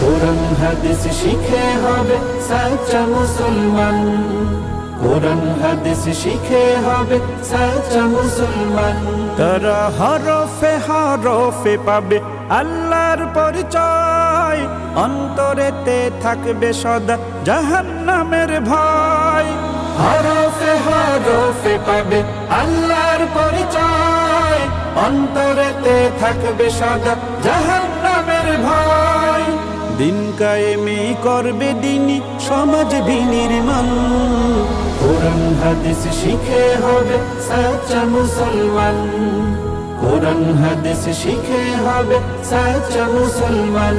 কোরআন হাদিস শিখে হবে সাচ্চা মুসলমান। কোরআন হাদিস শিখে হবে সাচ্চা মুসলমান। তারা হরফে হরফে পাবে আল্লাহর পরিচয়। অন্তরেতে থাকবে সদা জাহান্নামের ভয়। হরফে হরফে পাবে আল্লাহর পরিচয়। অন্তরেতে থাকবে সদা জাহান্নামের ভয়। দিন কায়েমি করবে দিনী সমাজ বিনির্মাণ। কোরআন, হাদিস শিখে হবে সাচ্চা মুসলমান। কোরআন, হাদিস শিখে হবে সাচ্চা মুসলমান।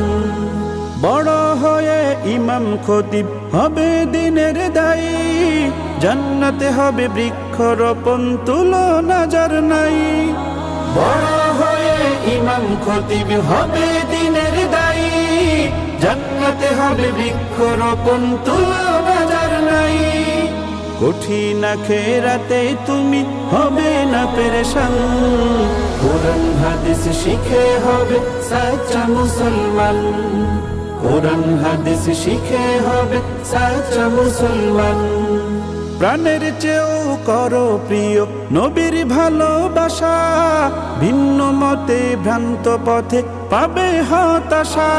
বড় হয়ে ইমাম খতিব হবে দিনের দায়ী। জান্নাতে হবে বৃক্ষরোপণ তুলো নাজার নাই। বড় হয়ে ইমাম খতিব হবে জান্নাতে হবে বৃক্ষরোপণ তুলো বাজার নাই। কঠিন খেরাতে তুমি হবে না পেরেশান। কোরআন, হাদিস শিখে হবে সাচা মুসলমান। কোরআন, হাদিস শিখে হবে সাচা মুসলমান। প্রাণের চেয়েও করো প্রিয় নবীর ভালোবাসা। ভিন্ন মতে ভ্রান্ত পথে পাবে হতাশা।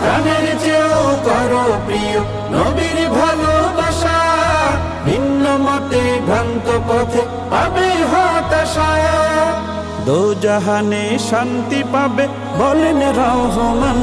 প্রাণের চেয়েও করো প্রিয় নবীর ভালোবাসা। ভিন্ন মতে ভ্রান্ত পথে পাবে হতাশা। দো জাহানে শান্তি পাবে বলেন রহমান।